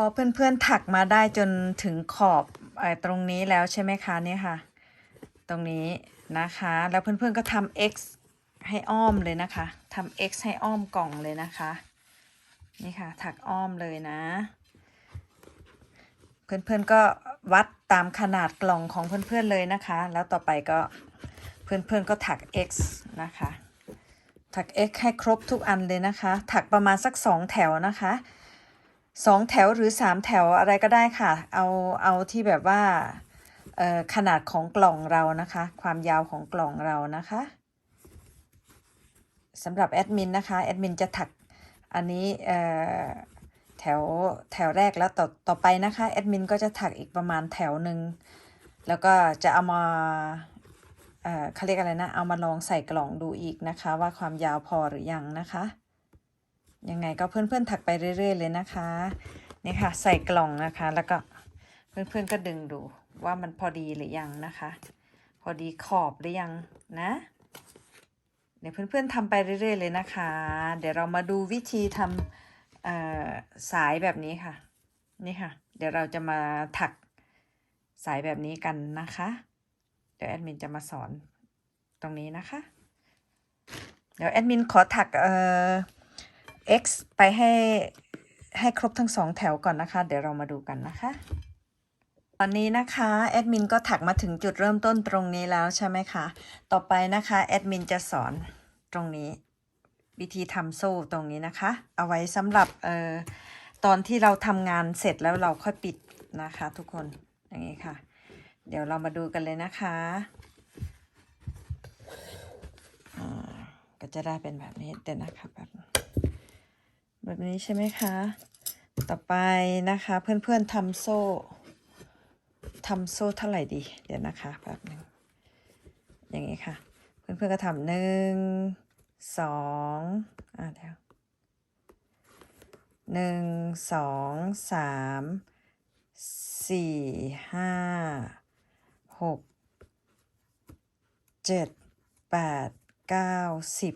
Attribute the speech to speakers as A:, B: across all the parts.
A: อเพื่อนๆถักมาได้จนถึงขอบอตรงนี้แล้วใช่ไหมคะเนี่ยค่ะ ตรงนี้นะคะ แล้วเพื่อนๆก็ทำ X ให้อ้อมเลยนะคะทำ X ให้อ้อมกล่องเลยนะคะ นี่ค่ะ ถักอ้อมเลยนะ เพื่อนๆก็วัดตามขนาดกล่องของเพื่อนๆเลยนะคะ แล้วต่อไปก็เพื่อนๆก็ถัก X นะคะถัก X ให้ครบทุกอันเลยนะคะ ถักประมาณสักสองแถวนะคะ สองแถวหรือสามแถวอะไรก็ได้ค่ะ เอาเอาที่แบบว่าขนาดของกล่องเรานะคะ ความยาวของกล่องเรานะคะสำหรับแอดมินนะคะแอดมินจะถักอันนี้แถวแถวแรกแล้วต่อต่อไปนะคะแอดมินก็จะถักอีกประมาณแถวหนึ่งแล้วก็จะเอามาเขาเรียกอะไรนะ เอามาลองใส่กล่องดูอีกนะคะ ว่าความยาวพอหรือยังนะคะ ยังไงก็เพื่อนๆถักไปเรื่อย ๆ เลยนะคะนี่ค่ะใส่กล่องนะคะ แล้วก็เพื่อนๆก็ดึงดูว่ามันพอดีหรือยังนะคะ พอดีขอบหรือยังนะเดี๋ยวเพื่อนๆทำไปเรื่อย ๆ เลยนะคะ เดี๋ยวเรามาดูวิธีทำเอ่อสายแบบนี้ค่ะ นี่ค่ะ เดี๋ยวเราจะมาถักสายแบบนี้กันนะคะ เดี๋ยวแอดมินจะมาสอนตรงนี้นะคะ เดี๋ยวแอดมินขอถักเอ่อ x ไปให้ให้ครบทั้งสองแถวก่อนนะคะ เดี๋ยวเรามาดูกันนะคะ ตอนนี้นะคะแอดมินก็ถักมาถึงจุดเริ่มต้นตรงนี้แล้วใช่ไหมคะ ต่อไปนะคะแอดมินจะสอนตรงนี้ วิธีทำโซ่ตรงนี้นะคะ เอาไว้สำหรับเอ่อตอนที่เราทำงานเสร็จแล้วเราค่อยปิดนะคะ ทุกคนอย่างนี้ค่ะ เดี๋ยวเรามาดูกันเลยนะคะอ่าก็จะได้เป็นแบบนี้เดี๋ยวนะคะแบบ แบบนี้ใช่ไหมคะ ต่อไปนะคะ เพื่อนๆทำโซ่ทำโซ่เท่าไหร่ดี เดี๋ยวนะคะแบบหนึ่งอย่างนี้ค่ะ เพื่อนๆก็ทำหนึ่งสองอะเดี๋ยวหนึ่งสองสามสี่ห้าหกเจ็ดแปดเก้าสิบ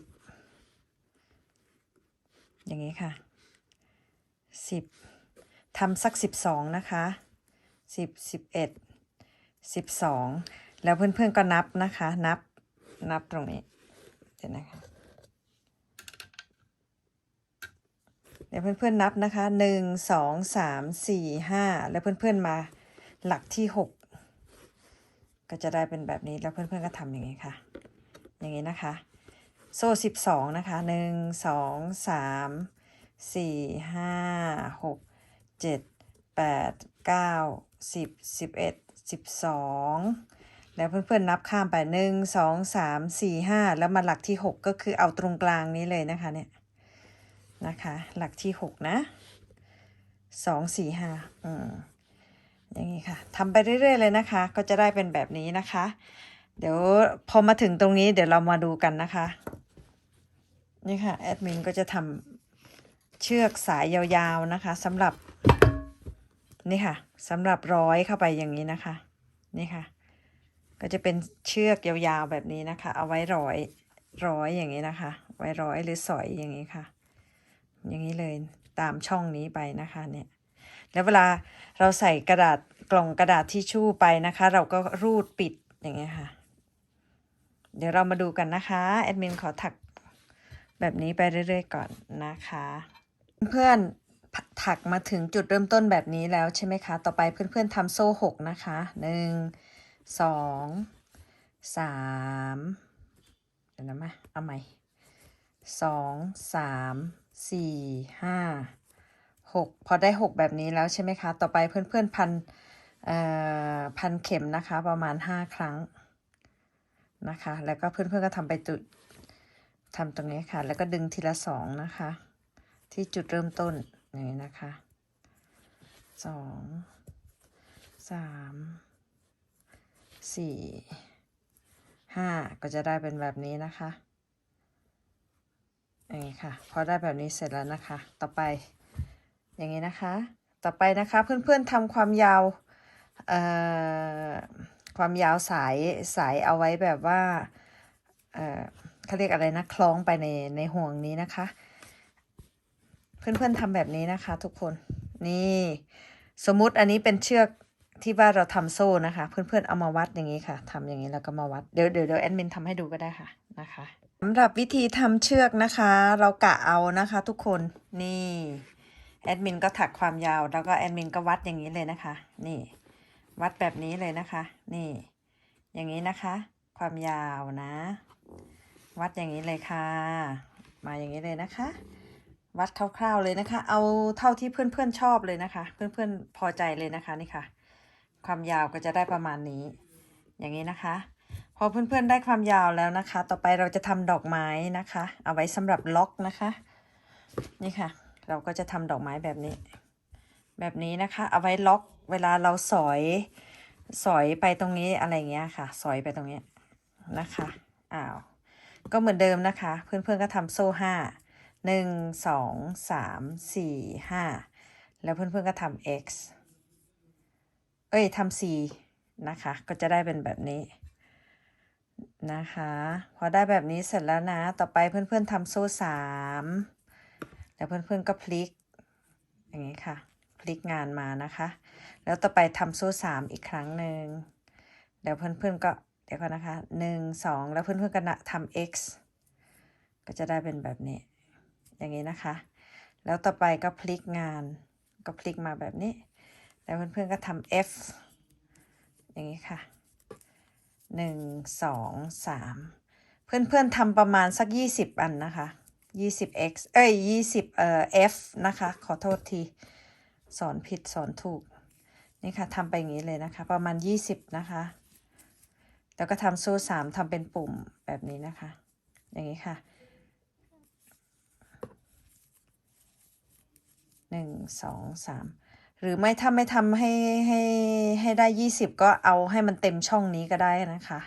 A: อย่างนี้ค่ะสิบทำสักสิบสองนะคะสิบสิบเอ็ดสิบสองแล้วเพื่อนๆก็นับนะคะ นับนับตรงนี้เดี๋ยวนะคะเดี๋ยวเพื่อนๆนับนะคะหนึ่งสองสามสี่ห้าแล้วเพื่อนๆมาหลักที่หกก็จะได้เป็นแบบนี้แล้วเพื่อนๆก็ทำอย่างนี้ค่ะ อย่างนี้นะคะ โซ่สิบสองนะคะหนึ่งสองสามสี่ห้าหกเจ็ดแปดเก้าสิบสิบเอ็ดสิบสองแล้วเพื่อนๆนับข้ามไปหนึ่งสองสามสี่ห้าแล้วมาหลักที่หกก็คือเอาตรงกลางนี้เลยนะคะเนี่ยนะคะหลักที่หกนะสองสี่ห้าอืมอย่างนี้ค่ะทำไปเรื่อยๆเลยนะคะ ก็จะได้เป็นแบบนี้นะคะ เดี๋ยวพอมาถึงตรงนี้เดี๋ยวเรามาดูกันนะคะ นี่ค่ะแอดมินก็จะทำเชือกสายยาวๆนะคะสำหรับนี่ค่ะสำหรับร้อยเข้าไปอย่างนี้นะคะ นี่ค่ะ ก็จะเป็นเชือกยาวๆแบบนี้นะคะ เอาไว้ร้อยร้อยอย่างนี้นะคะ ไว้ร้อยหรือสอยอย่างนี้ค่ะ อย่างนี้เลยตามช่องนี้ไปนะคะเนี่ยแล้วเวลาเราใส่กระดาษกล่องกระดาษทิชชู่ไปนะคะ เราก็รูดปิดอย่างเงี้ยค่ะ เดี๋ยวเรามาดูกันนะคะแอดมินขอถัก แบบนี้ไปเรื่อยๆก่อนนะคะ เพื่อนถักมาถึงจุดเริ่มต้นแบบนี้แล้วใช่ไหมคะ ต่อไปเพื่อนๆทำโซ่หกนะคะหนึ่งสองสามเดี๋ยวนะมาเอาใหม่สองสามสี่ห้าหกพอได้หกแบบนี้แล้วใช่ไหมคะ ต่อไปเพื่อนๆพันเอ่อพันเข็มนะคะประมาณห้าครั้งนะคะ แล้วก็เพื่อนๆก็ทำไปจุด ทำตรงนี้ค่ะ แล้วก็ดึงทีละสองนะคะ ที่จุดเริ่มต้นนี้นะคะสองสามสี่ห้าก็จะได้เป็นแบบนี้นะคะอย่างนี้ค่ะ พอได้แบบนี้เสร็จแล้วนะคะ ต่อไปอย่างนี้นะคะ ต่อไปนะคะเพื่อนๆทำความยาวเอ่อความยาวสายสายเอาไว้แบบว่า เขาเรียกอะไรนะคล้องไปในในห่วงนี้นะคะ เพื่อนๆทำแบบนี้นะคะ ทุกคนนี่สมมุติอันนี้เป็นเชือกที่ว่าเราทำโซ่นะคะ เพื่อนๆเอามาวัดอย่างนี้ค่ะทำอย่างนี้แล้วก็มาวัดเดี๋ยวเดี๋ยวเดี๋ยวแอดมินทำให้ดูก็ได้ค่ะนะคะสำหรับวิธีทำเชือกนะคะ เรากะเอานะคะ ทุกคนนี่แอดมินก็ถักความยาว แล้วก็แอดมินก็วัดอย่างนี้เลยนะคะ นี่ วัดแบบนี้เลยนะคะ นี่ อย่างนี้นะคะ ความยาวนะ วัดอย่างนี้เลยค่ะ มาอย่างนี้เลยนะคะ วัดคร่าวๆเลยนะคะ เอาเท่าที่เพื่อนๆชอบเลยนะคะ เพื่อนๆพอใจเลยนะคะนี่ค่ะ ความยาวก็จะได้ประมาณนี้ อย่างนี้นะคะ พอเพื่อนๆได้ความยาวแล้วนะคะ ต่อไปเราจะทำดอกไม้นะคะ เอาไว้สำหรับล็อกนะคะ นี่ค่ะ เราก็จะทำดอกไม้แบบนี้ แบบนี้นะคะ เอาไว้ล็อกเวลาเราสอยสอยไปตรงนี้อะไรเงี้ยค่ะ สอยไปตรงนี้นะคะอ้าว ก็เหมือนเดิมนะคะ เพื่อนๆก็ทำโซ่ห้าหนึ่งสองสามสี่ห้าแล้วเพื่อนๆก็ทำ x เอ้ยทำ c นะคะ ก็จะได้เป็นแบบนี้นะคะ พอได้แบบนี้เสร็จแล้วนะ ต่อไปเพื่อนๆทำโซ่สามแล้วเพื่อนๆก็พลิก อย่างนี้ค่ะ พลิกงานมานะคะ แล้วต่อไปทำโซ่สามอีกครั้งหนึ่งเดี๋ยวเพื่อนๆก็ ดี๋ยวก่อนนะคะหนึ่งสองแล้วเพื่อนๆก็นะทำ x ก็จะได้เป็นแบบนี้ อย่างนี้นะคะ แล้วต่อไปก็พลิกงานก็พลิกมาแบบนี้ แล้วเพื่อนๆก็ทำ f อย่างนี้ค่ะหนึ่งสองสามเพื่อนๆทำประมาณสักยี่สิบอันนะคะยี่สิบ x เอ้ยยี่สิบเอ่อ f นะคะ ขอโทษที สอนผิดสอนถูก นี่ค่ะทำไปอย่างนี้เลยนะคะ ประมาณยี่สิบนะคะ แล้วก็ทำโซ่สามทำเป็นปุ่มแบบนี้นะคะ อย่างนี้ค่ะหนึ่งสองสามหรือไม่ถ้าไม่ทำให้ให้ให้ได้ยี่สิบก็เอาให้มันเต็มช่องนี้ก็ได้นะคะ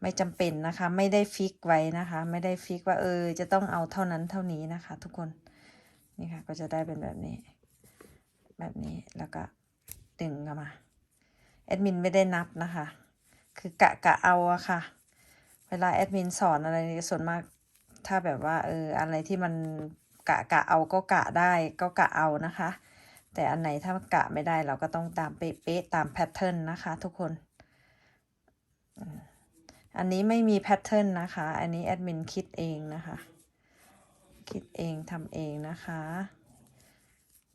A: ไม่จำเป็นนะคะ ไม่ได้ฟิกไว้นะคะ ไม่ได้ฟิกว่าเออ จะต้องเอาเท่านั้นเท่านี้นะคะ ทุกคนนี่ค่ะก็จะได้เป็นแบบนี้ แบบนี้แล้วก็ดึงเข้ามาแอดมินไม่ได้นับนะคะ คือกะกะเอาอะค่ะ เวลาแอดมินสอนอะไรส่วนมาก ถ้าแบบว่าเอออะไรที่มันกะกะเอาก็กะได้ก็กะเอานะคะ แต่อันไหนถ้ากะไม่ได้เราก็ต้องตามเป๊ะๆตามแพทเทิร์นนะคะทุกคน อันนี้ไม่มีแพทเทิร์นนะคะ อันนี้แอดมินคิดเองนะคะ คิดเองทำเองนะคะ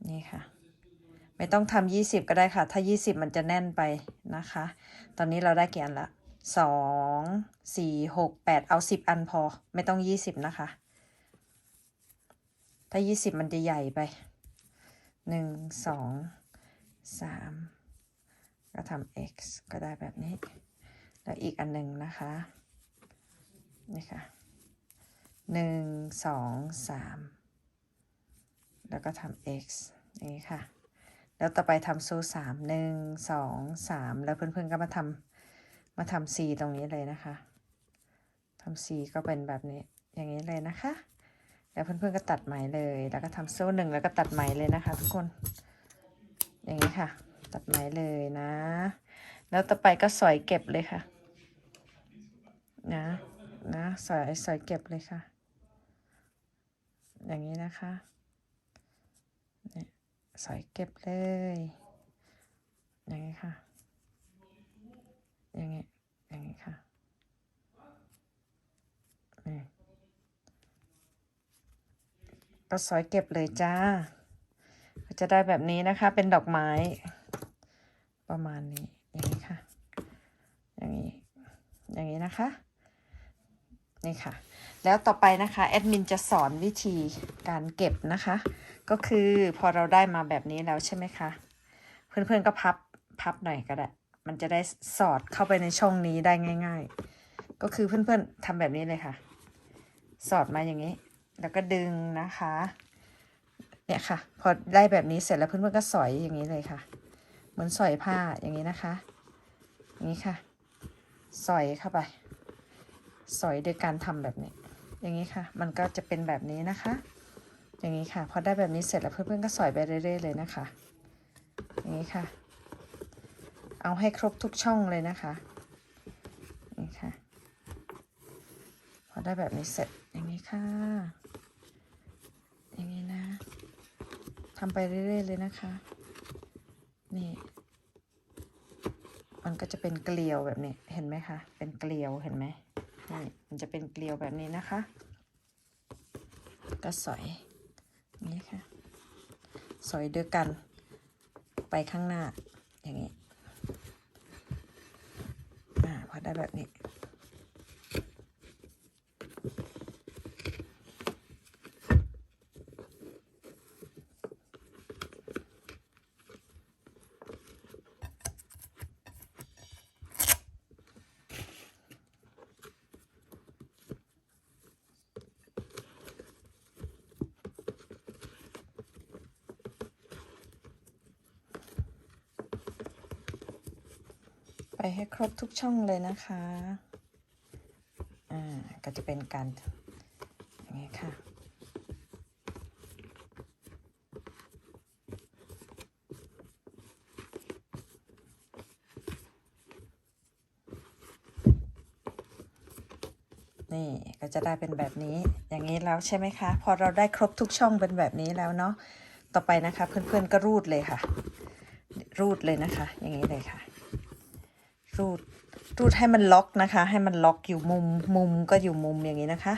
A: นี่ค่ะ ไม่ต้องทำยี่สิบก็ได้ค่ะ ถ้ายี่สิบมันจะแน่นไป นะคะ ตอนนี้เราได้กี่อันละสองสี่หกแปดเอาสิบอันพอ ไม่ต้องยี่สิบนะคะ ถ้ายี่สิบมันจะใหญ่ไปหนึ่งสองสามก็ทำ x ก็ได้แบบนี้ แล้วอีกอันหนึ่งนะคะ นี่ค่ะหนึ่งสองสามแล้วก็ทำ x อย่างนี้ค่ะ แล้วต่อไปทำโซ่สามหนึ่งสองสามแล้วเพื่อนๆก็มาทำมาทำ c ตรงนี้เลยนะคะทำ c ก็เป็นแบบนี้อย่างนี้เลยนะคะ แล้วเพื่อนๆก็ตัดไหมเลย แล้วก็ทำโซ่หนึ่งแล้วก็ตัดไหมเลยนะคะ ทุกคน อย่างนี้ค่ะ ตัดไหมเลยนะ แล้วต่อไปก็สอยเก็บเลยค่ะ นะนะสอยสอยเก็บเลยค่ะ อย่างนี้นะคะ เนี่ยสอยเก็บเลย อย่างนี้ค่ะ อย่างนี้ อย่างนี้ค่ะก็สอยเก็บเลยจ้า ก็จะได้แบบนี้นะคะ เป็นดอกไม้ ประมาณนี้ อย่างนี้ค่ะ อย่างนี้ อย่างนี้นะคะ นี่ค่ะ แล้วต่อไปนะคะแอดมินจะสอนวิธีการเก็บนะคะ ก็คือพอเราได้มาแบบนี้แล้วใช่ไหมคะ เพื่อนๆก็พับพับหน่อยก็ได้ มันจะได้สอดเข้าไปในช่องนี้ได้ง่าย ๆ ก็คือเพื่อนๆทำแบบนี้เลยค่ะ สอดมาอย่างนี้ แล้วก็ดึงนะคะ เนี่ยค่ะ พอได้แบบนี้เสร็จแล้วเพื่อนๆก็สอยอย่างนี้เลยค่ะ เหมือนสอยผ้าอย่างนี้นะคะ นี้ค่ะ สอยเข้าไป สอยโดยการทำแบบนี้ อย่างนี้ค่ะ มันก็จะเป็นแบบนี้นะคะ อย่างนี้ค่ะ พอได้แบบนี้เสร็จแล้วเพื่อนๆก็สอยไปเรื่อยๆเลยนะคะ อย่างนี้ค่ะ เอาให้ครบทุกช่องเลยนะคะ นี่ค่ะ พอได้แบบนี้เสร็จ อย่างนี้ค่ะ อย่างนี้นะทำไปเรื่อยๆเลยนะคะ นี่มันก็จะเป็นเกลียวแบบนี้ เห็นไหมคะ เป็นเกลียว เห็นไหม นี่มันจะเป็นเกลียวแบบนี้นะคะ ก็สอยนี้ค่ะ สอยด้วยกัน ไปข้างหน้าอย่างนี้ อ่าพอได้แบบนี้ ไปให้ครบทุกช่องเลยนะคะ อ่า ก็จะเป็นการอย่างนี้ค่ะ นี่ก็จะได้เป็นแบบนี้ อย่างนี้แล้วใช่ไหมคะ พอเราได้ครบทุกช่องเป็นแบบนี้แล้วเนาะ ต่อไปนะคะเพื่อนๆก็รูดเลยค่ะ รูดเลยนะคะ อย่างนี้เลยค่ะ รูดรูดให้มันล็อกนะคะ ให้มันล็อกอยู่มุมมุมก็อยู่มุมอย่างนี้นะคะ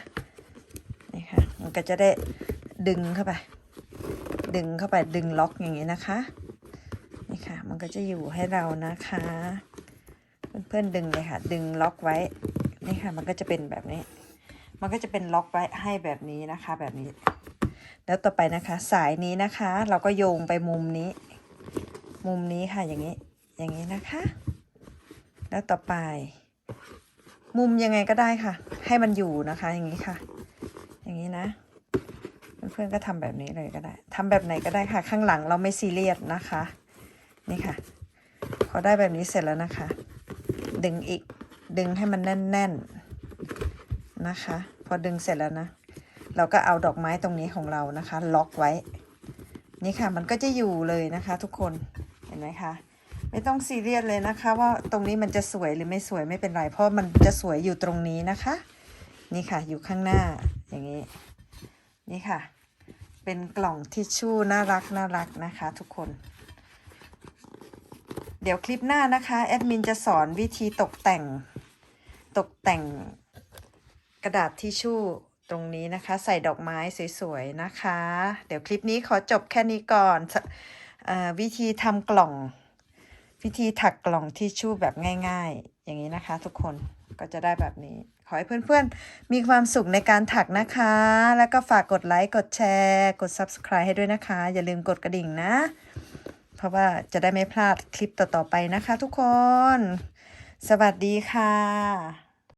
A: นี่ค่ะมันก็จะได้ดึงเข้าไป ดึงเข้าไปดึงล็อกอย่างนี้นะคะนี่ค่ะ มันก็จะอยู่ให้เรานะคะ เพื่อนๆดึงเลยค่ะ ดึงล็อกไว้นี่ค่ะ มันก็จะเป็นแบบนี้ มันก็จะเป็นล็อกไว้ให้แบบนี้นะคะ แบบนี้ แล้วต่อไปนะคะ สายนี้นะคะ เราก็โยงไปมุมนี้ มุมนี้ค่ะอย่างนี้ อย่างนี้นะคะ แล้วต่อไป มุมยังไงก็ได้ค่ะ ให้มันอยู่นะคะ อย่างนี้ค่ะ อย่างนี้นะ เพื่อนๆก็ทำแบบนี้เลยก็ได้ทำแบบไหนก็ได้ค่ะ ข้างหลังเราไม่ซีเรียสนะคะ นี่ค่ะ พอได้แบบนี้เสร็จแล้วนะคะ ดึงอีกดึงให้มันแน่นๆนะคะ พอดึงเสร็จแล้วนะ เราก็เอาดอกไม้ตรงนี้ของเรานะคะ ล็อกไว้ นี่ค่ะ มันก็จะอยู่เลยนะคะ ทุกคนเห็นไหมคะ ไม่ต้องซีเรียสเลยนะคะ ว่าตรงนี้มันจะสวยหรือไม่สวยไม่เป็นไร เพราะมันจะสวยอยู่ตรงนี้นะคะ นี่ค่ะอยู่ข้างหน้าอย่างนี้ นี่ค่ะ เป็นกล่องทิชชู่น่ารักน่ารักนะคะ ทุกคน เดี๋ยวคลิปหน้านะคะแอดมินจะสอนวิธีตกแต่งตกแต่งกระดาษทิชชู่ตรงนี้นะคะ ใส่ดอกไม้สวยๆนะคะ เดี๋ยวคลิปนี้ขอจบแค่นี้ก่อนอวิธีทำกล่อง วิธีถักกล่องทิชชู่แบบง่าย ๆ อย่างนี้นะคะ ทุกคนก็จะได้แบบนี้ ขอให้เพื่อนๆ มีความสุขในการถักนะคะ แล้วก็ฝากกดไลค์ กดแชร์ กด Subscribe ให้ด้วยนะคะ อย่าลืมกดกระดิ่งนะ เพราะว่าจะได้ไม่พลาดคลิปต่อๆไปนะคะ ทุกคน สวัสดีค่ะ